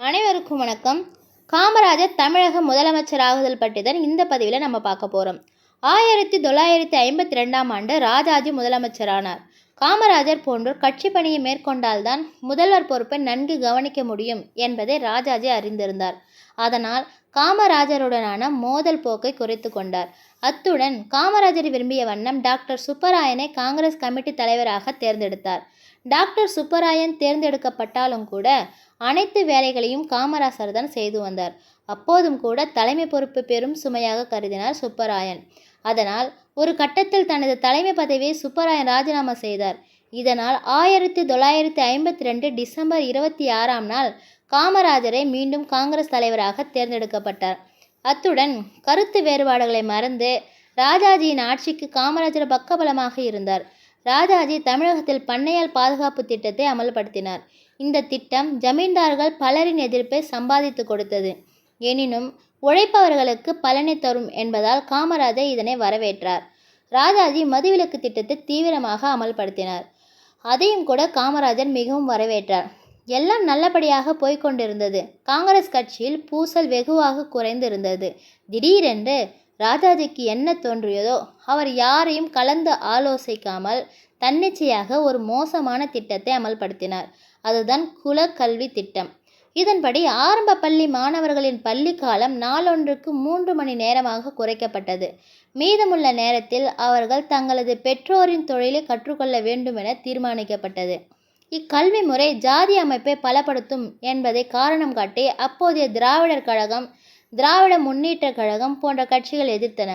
அனைவருக்கும் வணக்கம். காமராஜர் தமிழக முதலமைச்சராகுதல் பற்றி தான் இந்த பதிவில் நம்ம பார்க்க போகிறோம் ஆயிரத்தி தொள்ளாயிரத்தி ஐம்பத்தி ரெண்டாம் ஆண்டு ராஜாஜி முதலமைச்சரானார். காமராஜர் போன்றோர் கட்சி பணியை மேற்கொண்டால்தான் முதல்வர் பொறுப்பை நன்கு கவனிக்க முடியும் என்பதை ராஜாஜி அறிந்திருந்தார். அதனால் காமராஜருடனான மோதல் போக்கை குறைத்து கொண்டார். அத்துடன் காமராஜர் விரும்பிய வண்ணம் டாக்டர் சுப்பராயனை காங்கிரஸ் கமிட்டி தலைவராக தேர்ந்தெடுத்தார். டாக்டர் சுப்பராயன் தேர்ந்தெடுக்கப்பட்டாலும் கூட அனைத்து வேலைகளையும் காமராசர் தான் செய்து வந்தார். அப்போதும் கூட தலைமை பொறுப்பு பெரும் சுமையாக கருதினார் சுப்பராயன். அதனால் ஒரு கட்டத்தில் தனது தலைமை பதவியை சுப்பராயன் ராஜினாமா செய்தார். இதனால் ஆயிரத்தி தொள்ளாயிரத்தி ஐம்பத்தி ரெண்டு டிசம்பர் இருபத்தி ஆறாம் நாள் காமராஜரை மீண்டும் காங்கிரஸ் தலைவராக தேர்ந்தெடுக்கப்பட்டார். அத்துடன் கருத்து வேறுபாடுகளை மறந்து ராஜாஜியின் ஆட்சிக்கு காமராஜர் பக்கபலமாக இருந்தார். ராஜாஜி தமிழகத்தில் பண்ணையால் பாதுகாப்பு திட்டத்தை அமல்படுத்தினார். இந்த திட்டம் ஜமீன்தார்கள் பலரின் எதிர்ப்பை சம்பாதித்து கொடுத்தது. எனினும் உழைப்பவர்களுக்கு பலனை தரும் என்பதால் காமராஜர் இதனை வரவேற்றார். ராஜாஜி மதுவிலக்கு திட்டத்தை தீவிரமாக அமல்படுத்தினார். அதையும் கூட காமராஜர் மிகவும் வரவேற்றார். எல்லாம் நல்லபடியாக போய்க்கொண்டிருந்தது காங்கிரஸ் கட்சியில் பூசல் வெகுவாக குறைந்திருந்தது. திடீரென்று ராஜாஜிக்கு என்ன தோன்றியதோ அவர் யாரையும் கலந்து ஆலோசிக்காமல் தன்னிச்சையாக ஒரு மோசமான திட்டத்தை அமல்படுத்தினார். அதுதான் குலக்கல்வி திட்டம். இதன்படி ஆரம்ப பள்ளி மாணவர்களின் பள்ளி காலம் நாளொன்றுக்கு மூன்று மணி நேரமாக குறைக்கப்பட்டது. மீதமுள்ள நேரத்தில் அவர்கள் தங்களது பெற்றோரின் தொழிலை கற்றுக்கொள்ள வேண்டும் என தீர்மானிக்கப்பட்டது. இக்கல்வி முறை ஜாதி அமைப்பை பலப்படுத்தும் என்பதை காரணம் காட்டி அப்போதைய திராவிடர் கழகம் திராவிட முன்னேற்ற கழகம் போன்ற கட்சிகள் எதிர்த்தன.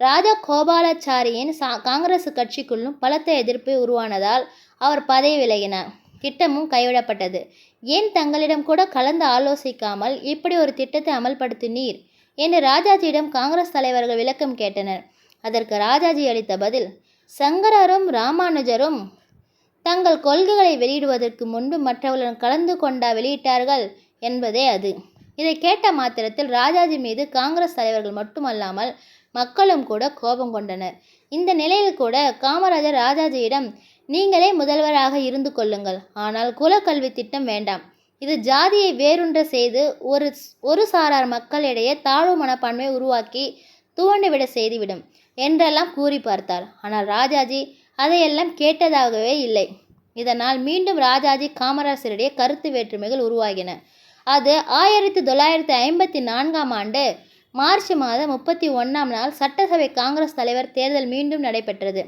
ராஜா கோபாலாச்சாரியின் சா காங்கிரஸ் கட்சிக்குள்ளும் பலத்த எதிர்ப்பு உருவானதால் அவர் பதவி விலகினார் திட்டமும் கைவிடப்பட்டது. ஏன் தங்களிடம் கூட கலந்து ஆலோசிக்காமல் இப்படி ஒரு திட்டத்தை அமல்படுத்தினீர்? என்று ராஜாஜியிடம் காங்கிரஸ் தலைவர்கள் விளக்கம் கேட்டனர். அதற்கு ராஜாஜி அளித்த பதில் சங்கரரும் ராமானுஜரும் தங்கள் கொள்கைகளை வெளியிடுவதற்கு முன்பு மற்றவர்களுடன் கலந்து கொண்டா வெளியிட்டார்கள் என்பதே அது. இதை கேட்ட மாத்திரத்தில் ராஜாஜி மீது காங்கிரஸ் தலைவர்கள் மட்டுமல்லாமல் மக்களும் கூட கோபம் கொண்டனர். இந்த நிலையில் கூட காமராஜர் ராஜாஜியிடம் நீங்களே முதல்வராக இருந்து கொள்ளுங்கள். ஆனால் குலக்கல்வி திட்டம் வேண்டாம். இது ஜாதியை வேறுன்ற செய்து ஒரு ஒரு சாரார் மக்களிடையே தாழ்வு மனப்பான்மை உருவாக்கி துவண்டுவிட செய்துவிடும் என்றெல்லாம் கூறி பார்த்தார். ஆனால் ராஜாஜி அதையெல்லாம் கேட்டதாகவே இல்லை. இதனால் மீண்டும் ராஜாஜி காமராசரிடையே கருத்து வேற்றுமைகள் உருவாகின. அது ஆயிரத்தி தொள்ளாயிரத்தி ஐம்பத்தி நான்காம் ஆண்டு. மார்ச் மாதம் முப்பத்தி ஒன்றாம் நாள் சட்டசபை காங்கிரஸ் தலைவர் தேர்தல் மீண்டும் நடைபெற்றது.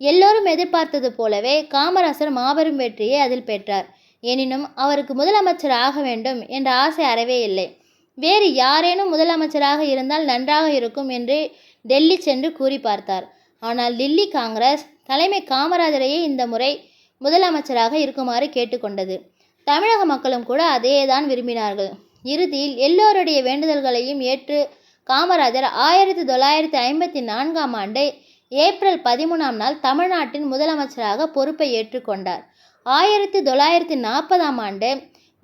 எல்லோரும் எதிர்பார்த்தது போலவே காமராசர் மாபெரும் வெற்றியை அதில் பெற்றார். எனினும் அவருக்கு முதலமைச்சர் ஆக வேண்டும் என்ற ஆசை அறவே இல்லை. வேறு யாரேனும் முதலமைச்சராக இருந்தால் நன்றாக இருக்கும் என்று டெல்லி சென்று கூறி பார்த்தார். ஆனால் டில்லி காங்கிரஸ் தலைமை காமராஜரையே இந்த முறை முதலமைச்சராக இருக்குமாறு கேட்டுக்கொண்டது. தமிழக மக்களும் கூட அதே தான் விரும்பினார்கள். இறுதியில் எல்லோருடைய வேண்டுதல்களையும் ஏற்று காமராஜர் ஆயிரத்தி தொள்ளாயிரத்தி ஐம்பத்தி நான்காம் ஆண்டு ஏப்ரல் பதிமூணாம் நாள் தமிழ்நாட்டின் முதலமைச்சராக பொறுப்பை ஏற்றுக்கொண்டார் ஆயிரத்தி தொள்ளாயிரத்தி நாற்பதாம் ஆண்டு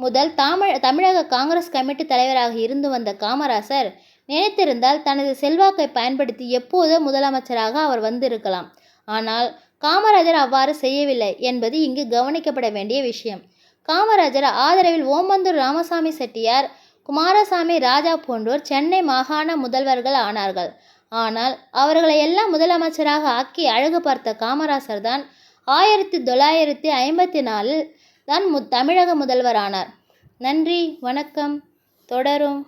முதல் தமிழ் தமிழக காங்கிரஸ் கமிட்டி தலைவராக இருந்து வந்த காமராசர் நினைத்திருந்தால் தனது செல்வாக்கை பயன்படுத்தி எப்போதோ முதலமைச்சராக அவர் வந்திருக்கலாம். ஆனால் காமராஜர் அவ்வாறு செய்யவில்லை என்பது இங்கு கவனிக்கப்பட வேண்டிய விஷயம். காமராஜர் ஆதரவில் ஓமந்தூர் ராமசாமி செட்டியார் குமாரசாமி ராஜா போன்றோர் சென்னை மாகாண முதல்வர்கள் ஆனார்கள். ஆனால் அவர்களை எல்லாம் முதலமைச்சராக ஆக்கி அழகு பார்த்த காமராசர் தான் ஆயிரத்தி தொள்ளாயிரத்தி ஐம்பத்தி நாலில் தான் மு தமிழக முதல்வரானார் நன்றி வணக்கம். தொடரும்.